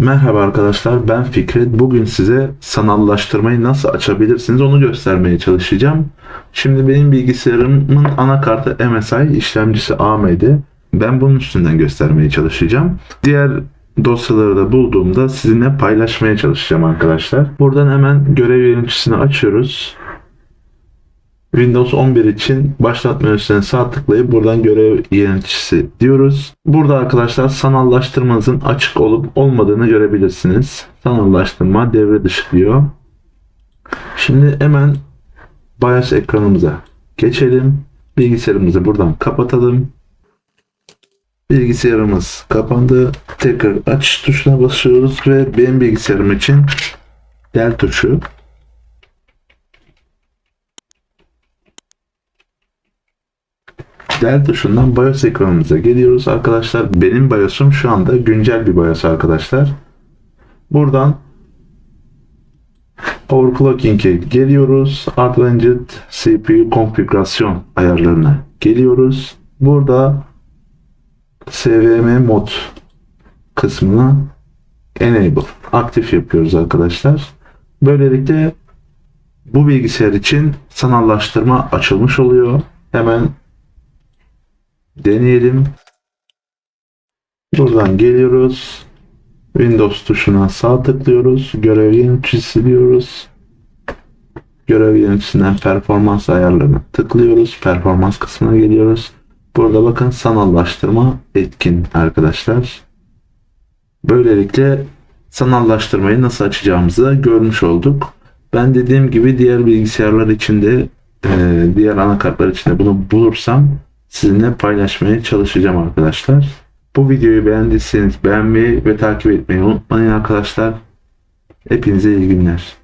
Merhaba arkadaşlar ben Fikret. Bugün size sanallaştırmayı nasıl açabilirsiniz onu göstermeye çalışacağım. Şimdi benim bilgisayarımın anakartı MSI, işlemcisi AMD. Ben bunun üstünden göstermeye çalışacağım. Diğer dosyaları da bulduğumda sizinle paylaşmaya çalışacağım arkadaşlar. Buradan hemen görev yöneticisini açıyoruz. Windows 11 için başlatma menüsüne sağ tıklayıp buradan görev yöneticisi diyoruz. Burada arkadaşlar sanallaştırmanızın açık olup olmadığını görebilirsiniz. Sanallaştırma devre dışı diyor. Şimdi hemen BIOS ekranımıza geçelim. Bilgisayarımızı buradan kapatalım. Bilgisayarımız kapandı. Tekrar aç tuşuna basıyoruz ve benim bilgisayarım için del tuşu Del tuşundan BIOS ekranımıza geliyoruz arkadaşlar. Benim BIOS'um şu anda güncel bir BIOS arkadaşlar. Buradan Overclocking'e geliyoruz. Advanced CPU konfigürasyon ayarlarına geliyoruz. Burada SVM mod kısmına enable aktif yapıyoruz arkadaşlar. Böylelikle bu bilgisayar için sanallaştırma açılmış oluyor. Hemen deneyelim. Buradan geliyoruz. Windows tuşuna sağ tıklıyoruz. Görev yöneticisi diyoruz. Görev yöneticisinden performans ayarlarına tıklıyoruz. Performans kısmına geliyoruz. Burada bakın sanallaştırma etkin arkadaşlar. Böylelikle sanallaştırmayı nasıl açacağımızı görmüş olduk. Ben dediğim gibi diğer bilgisayarlar içinde diğer anakartlar içinde bunu bulursam sizinle paylaşmaya çalışacağım arkadaşlar. Bu videoyu beğendiyseniz beğenmeyi ve takip etmeyi unutmayın arkadaşlar. Hepinize iyi günler.